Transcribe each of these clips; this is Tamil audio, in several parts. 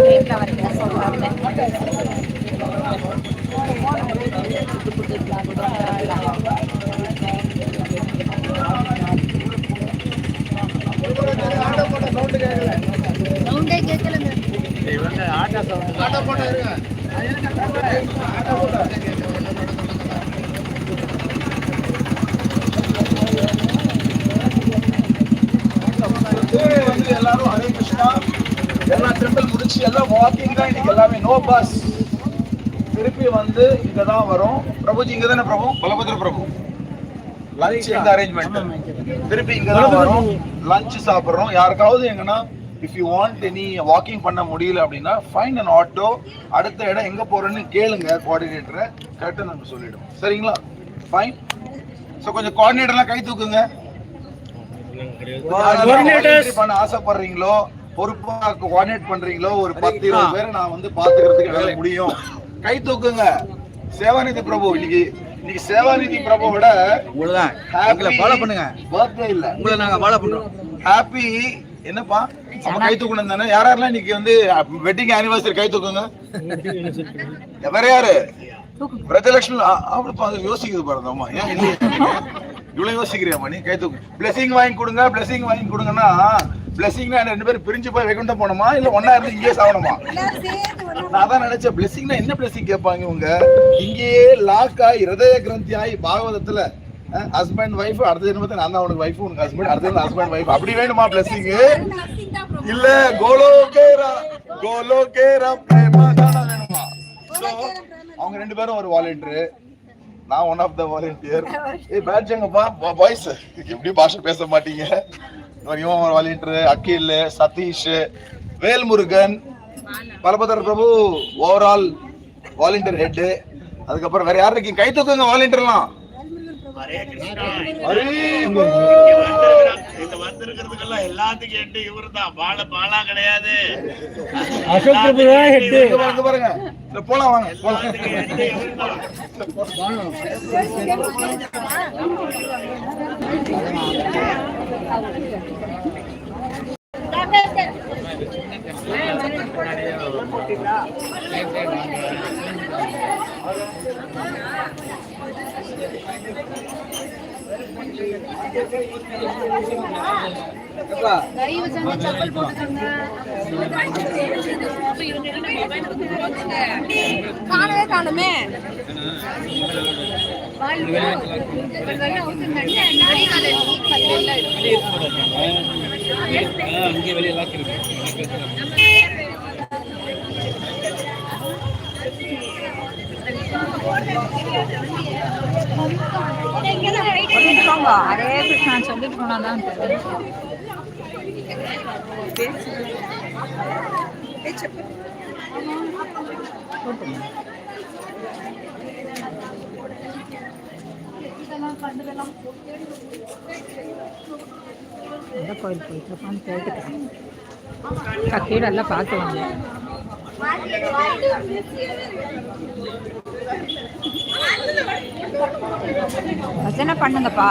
வீட்டில் வரைக்கும் சொல்கிறாங்க சவுண்டே கேட்கலங்க வந்து எல்லாரும் ஹரே கிருஷ்ணா எல்லா முடிச்சு எல்லாம் வாக்கிங் தான் இன்னைக்கு எல்லாமே நோ பஸ் திருப்பி வந்து இங்க தான் வரும். பிரபுஜி இங்க தானே பிரபு? பலபத்ர பிரபு. லஞ்ச் எங்க அரேஞ்ச்மெண்ட் திருப்பி இங்க தான் வரும். லஞ்ச் சாப்பிடுறோம். யாருக்காவது எங்கன்னா if you want any walking பண்ண முடியல அப்படின்னா ஃபைன் அன் ஆட்டோ அடுத்த இடம் எங்க போறேன்னு கேளுங்க கோஆர்டினேட்டரை கரெக்டாக நம்ம சொல்லிடும் சரிங்களா? ஃபைன் ஸோ கொஞ்சம் கோஆர்டினேட்டர்லாம் கை தூக்குங்க. ஆசைப்படுறீங்களோ? பொறுப்பா கோஆர்டினேட் பண்றீங்களோ ஒரு பத்து இருபது பேரை நான் வந்து பாத்துக்கிறதுக்கு என்னால முடியும். கை தூக்குங்க. சேவாநிதி பிரபு இன்னைக்கு இன்னைக்கு சேவாநிதி பிரபுவோட உங்களதான். எங்களை ஃபாலோ பண்ணுங்க. பர்த்டே இல்ல. உங்களை நாங்க ஃபாலோ பண்றோம். ஹாப்பி என்னப்பா? நம்ம கை தூக்கணும் தானே? யார் யாரெல்லாம் இன்னைக்கு வந்து வெட்டிங் ஆனிவர்சரி கை தூக்குங்க? வேற யாரு? பிரஜலட்சுமி அவளுக்கு அது யோசிக்குது பாருங்க அம்மா. ஏன் இவ்வளவு யோசிக்கிறியாம்மா நீ? கை தூக்கு. பிளெஸிங் வாங்கி கொடுங்க பிளெஸிங் வாங்கி கொடுங்கன்னா பிளெஸிங்னா ரெண்டு பேரும் பிரிஞ்சு போய் வைகுண்டம் போனோமா இல்ல ஒன்னா இருந்து இங்கேயே சாவணுமா நான் தான் நினைச்சேன் பிளெஸிங்னா என்ன பிளெஸிங் கேட்பாங்க இவங்க? இங்கேயே லாக் ஆகி ஹிருதய கிரந்தி ஆகி பாகவதத்துல ஹஸ்பண்ட் ஒய்ஃப் அடுத்த ஜென்மத்தை நான் தான் உனக்கு ஒய்ஃப் உனக்கு ஹஸ்பண்ட் அடுத்த ஹஸ்பண்ட் ஒய்ஃப் அப்படி வேணுமா பிளெஸிங் இல்ல கோலோகேரா கோலோகேரா பிரேமா தானா வேணுமா? So, அவங்க ரெண்டு பேரும் ஒரு வாலண்டியர் நான் ஒன் ஆஃப் த வாலண்டியர் ஏய் பேட்ச் எங்கப்பா பாய்ஸ் எப்படி பாஷை பேச மாட்டீங்க? ஒரு volunteer Akhil Sathish Velmurugan Balabhadar Prabhu overall volunteer head அதுக்கப்புறம் வேற யார் இருக்கீங்க? கை தூக்குங்க வாலண்டியர்லாம் போலாம் வாங்க போலாம். தயவு செஞ்சு செப்பல் போட்டுக்கோங்க காணவே காணுமே. அங்கே வெளியே லாக் இருக்கு சொல்லிட்டு ஹரே கிருஷ்ணா சொல்லிட்டு போனாதான் தெரியும் எந்த கோயில் போயிட்டு இருக்கான்னு கேட்டுக்கிறேன் கீழெல்லாம் பார்த்து வாங்க. பஜனை பண்ணுங்கப்பா?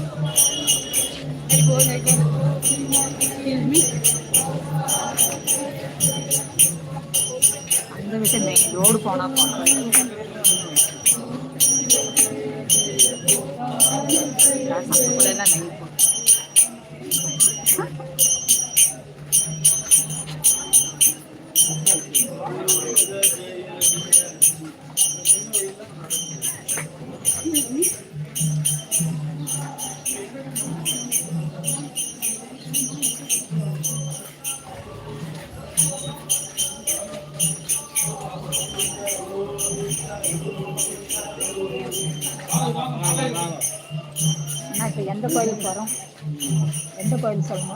நான் ஃப்ரண்ட்ல போயிடுறேன் அந்த விட்டு மெயின் ரோடு போனா போனோம் எல்லாம் நெய் போடும் கோயில் சொல்லுங்க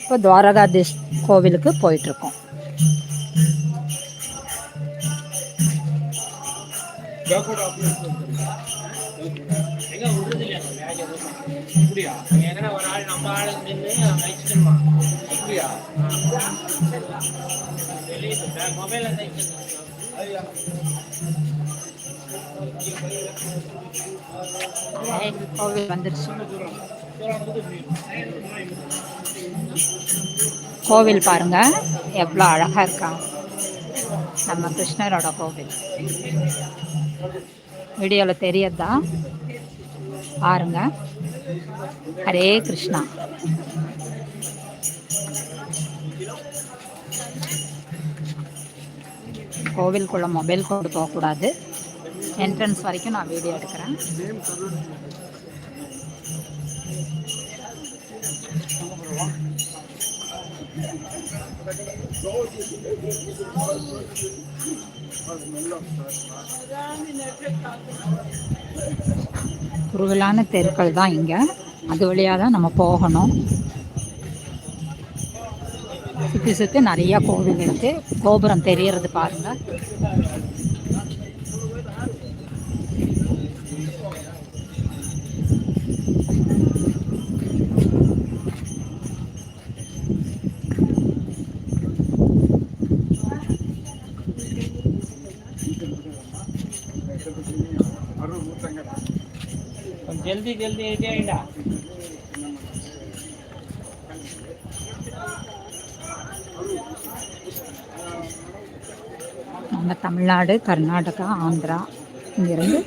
இப்போ துவாரகாதீஷ் கோவிலுக்கு போயிட்டுருக்கோம். மொபைல கோவில் வந்துருச்சு. கோவில் பாருங்க எவ்வளோ அழகா இருக்கா. நம்ம கிருஷ்ணரோட கோவில். வீடியோவில் தெரியறதா? பாருங்க. ஹரே கிருஷ்ணா. கோவிலுக்குள்ள மொபைல் கொண்டு போகக்கூடாது. என்ட்ரன்ஸ் வரைக்கும் நான் வீடியோ எடுக்கிறேன். குறுகலான தெருக்கள் தான் இங்கே. அது வழியாக தான் நம்ம போகணும். சுற்றி சுற்றி நிறைய கோவில் இருக்கு. கோபுரம் தெரியறது பாருங்க. கொஞ்சம் ஜல்தி ஜல்தி ஏறிட்டா நம்ம தமிழ்நாடு கர்நாடகா ஆந்திரா இங்கேருந்து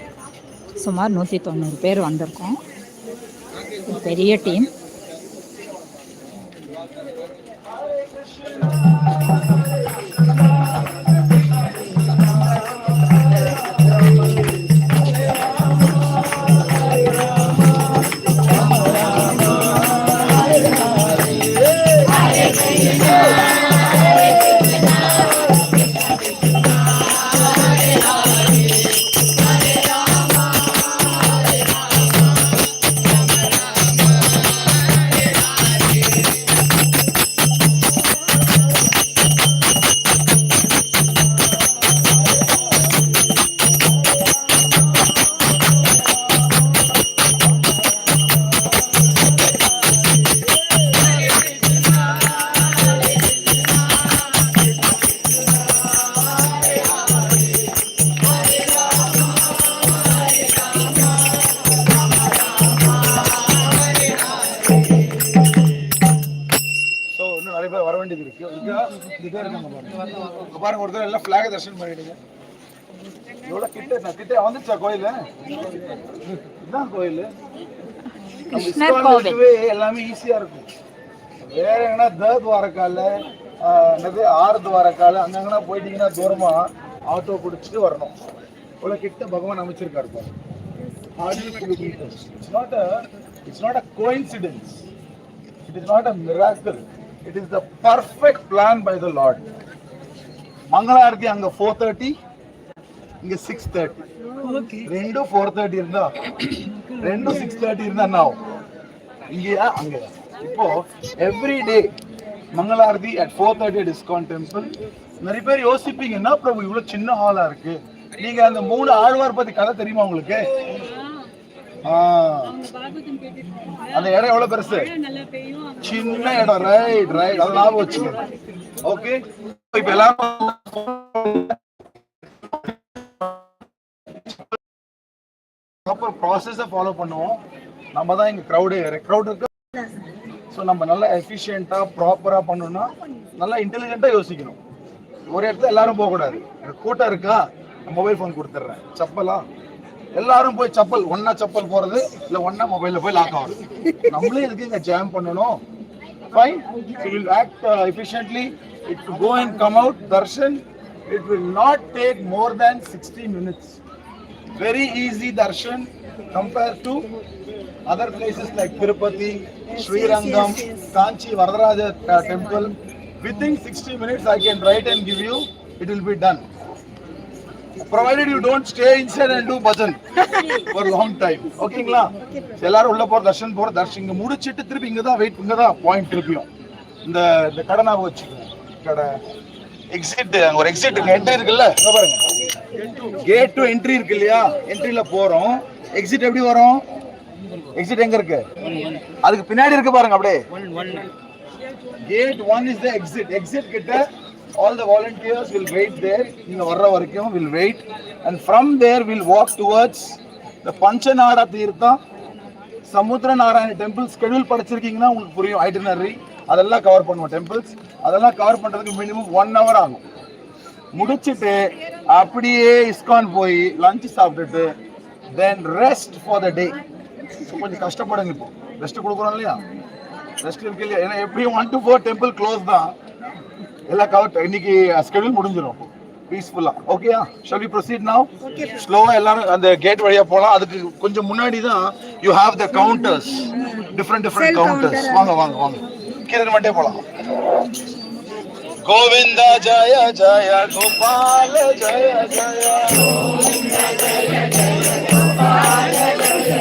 சுமார் நூற்றி தொண்ணூறு பேர் வந்திருக்கோம். பெரிய டீம். ஸோ பாருங்க ஒருத்தர் எல்லாம் ஃபிளாக தரிசனம் பண்ணிடுங்க. எவ்வளோ கிட்ட கிட்ட வந்துச்சா கோயில். இதுதான் கோயில் எல்லாமே ஈஸியா இருக்கும். வேற எங்கன்னா த துவாரக்கால என்னது ஆறு துவாரக்கால அங்கங்கன்னா போயிட்டீங்கன்னா தூரமா ஆட்டோ பிடிச்சிட்டு வரணும். இவ்வளோ கிட்ட பகவான் அமைச்சிருக்காரு பாருங்க hardly few meters. It's not a, it's not a coincidence. It is not a miracle. It is the மங்களாரதி அங்க ஃபோர் தேர்ட்டி இங்க சிக்ஸ் தேர்ட்டி ரெண்டும் ஃபோர் தேர்ட்டி இருந்தா ரெண்டும் சிக்ஸ் தேர்ட்டி இருந்தா நான் இங்கேயா? அங்கயா. இப்போ every day மங்களாரதி at four thirty discount temple நிறைய பேர் யோசிப்பீங்க என்ன பிரபு இவ்வளவு சின்ன ஹாலா இருக்கு? நீங்க அந்த மூணு ஆழ்வார் பத்தி கதை தெரியுமா உங்களுக்கு. அந்த இடம் எவ்வளவு பெருசு? சின்ன இடம். ரைட் ரைட் அது ஞாபகம் வச்சுக்கோங்க. ஓகே இப்ப எல்லாரும் ப்ராப்பர் ப்ராசஸை ஃபாலோ பண்ணுவோம். நம்ம தான் இங்கே க்ரௌடு க்ரௌட் இருக்கு. ஸோ நம்ம நல்லா எஃபிஷியண்ட்டாக ப்ராப்பராக பண்ணணும்னா நல்லா இன்டெலிஜென்ட்டாக யோசிக்கணும். ஒரு இடத்துல எல்லாரும் போகக்கூடாது. எனக்கு கூட்டம் இருக்கா? மொபைல் ஃபோன் கொடுத்துட்றேன். செப்பலா? எல்லாரும் போய் செப்பல் ஒன்னா செப்பல் போறது இல்லை ஒன்னா மொபைல்ல போய் லாக் ஆகும் நம்மளே இதுக்கு இங்கே ஜாம் பண்ணணும்? fine. So will act uh, efficiently. It will go and come out, darshan. It will not take more than 60 minutes. Very easy darshan compared to other places like Tirupati, Sri Rangam, Kanchi, Varadaraja uh, temple. Within 60 minutes, I can write and give you. It will be done. Provided you don't stay inside and do bhajan for long time ஓகேங்களா எல்லாரும் உள்ள போற தர்ஷன் போற தர்ஷன் இங்க முடிச்சிட்டு திருப்பி இங்க தான் வெயிட் இங்க தான் பாயிண்ட் திருப்பியும். இந்த இந்த கடை ஞாபகம் வச்சுக்கோங்க. கடை. எக்ஸிட் அங்க ஒரு எக்ஸிட் என்ட்ரி இருக்குல்ல? பாருங்க. கேட் டு என்ட்ரி இருக்கு இல்லையா? என்ட்ரியில போறோம். எக்ஸிட் எப்படி வரும்? எக்ஸிட் எங்க இருக்கு? அதுக்கு பின்னாடி இருக்கு பாருங்க அப்படியே. Gate one is the exit exit கிட்ட all the volunteers will wait there நீங்கள் வர்ற வரைக்கும் will wait and from there will walk towards the Panchanada Theertham Samudra Narayana temple schedule படிச்சிருக்கீங்கன்னா உங்களுக்கு புரியும் ஐட்டினரி அதெல்லாம் கவர் பண்ணுவோம் டெம்பிள்ஸ் அதெல்லாம் கவர் பண்ணுறதுக்கு மினிமம் ஒன் ஹவர் ஆகும். முடிச்சுட்டு அப்படியே இஸ்கான் போய் லஞ்ச் சாப்பிட்டுட்டு தென் ரெஸ்ட் ஃபார் த டே கொஞ்சம் கஷ்டப்படுங்க இப்போ. ரெஸ்ட் கொடுக்குறோம் இல்லையா? ரெஸ்ட் இருக்கு இல்லையா? ஏன்னா எப்படியும் one to four temple close தான். எல்லா கவர் இன்னைக்கு ஸ்கெடியூல் முடிஞ்சிடும் பீஸ்ஃபுல்லா ஓகேயா ஷால் வி ப்ரொசீட் நவ் ஸ்லோவா எல்லாரும் அந்த கேட் வழியா போலாம். அதுக்கு கொஞ்சம் முன்னாடி தான் you have the counters different different counters வாங்க வாங்க வாங்க. கீழே மட்டும் போலாம். கோவிந்தா ஜய ஜய கோபால ஜய ஜய கோவிந்தா ஜய ஜய கோபால ஜய.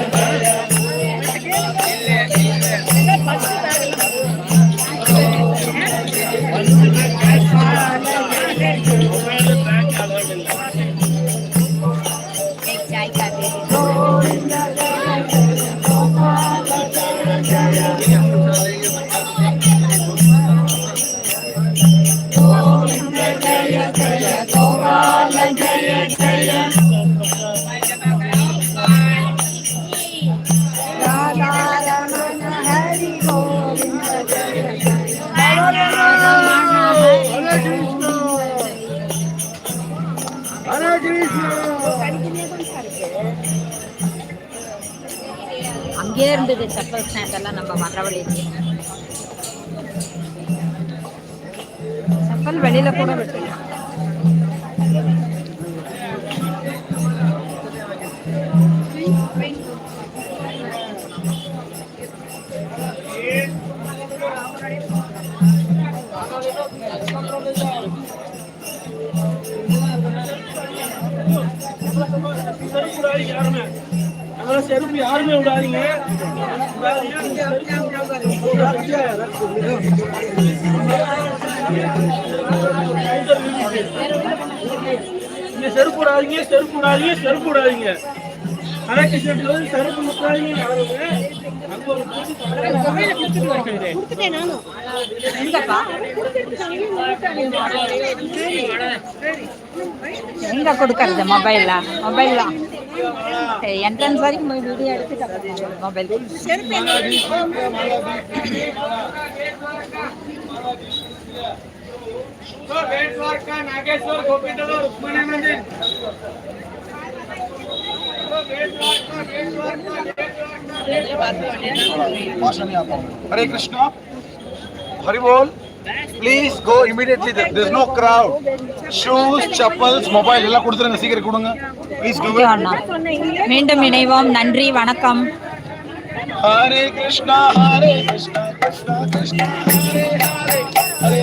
அங்கேயே இருந்தது செப்பல் ஸ்டாண்ட் எல்லாம் நம்ம வர வழியிலே செப்பல் வெளியில கூட விட்டுருலாம் அதெல்லாம் செருப்பு யாருமே விடாதீங்க இங்க செருப்பு விடாதீங்க செருப்பு விடாதீங்க செருப்பு விடாதீங்க கரெக்ட் செருப்பு வந்து செருப்பு விடாதீங்க யாருமே? எங்க கொடுக்கறது மொபைல்ல மொபைல்லாம் என்ட்ரன்ஸ் வரைக்கும் போய் வீடியோ எடுத்துட்டு மொபைல் नागेश्वर गोपीनाथ रुक्मणी मंदिर भाषा नहीं आता हूँ हरे कृष्णा हरि बोल please go immediately this no crowd shoes chappals mobile எல்லாம் கொடுத்துருங்க சீக்கிரம் கொடுங்க ப்ளீஸ் டூ அண்ணா மீண்டும் இணைவோம் நன்றி வணக்கம் ஹரே கிருஷ்ணா ஹரே கிருஷ்ணா கிருஷ்ணா கிருஷ்ணா ஹரே ஹரே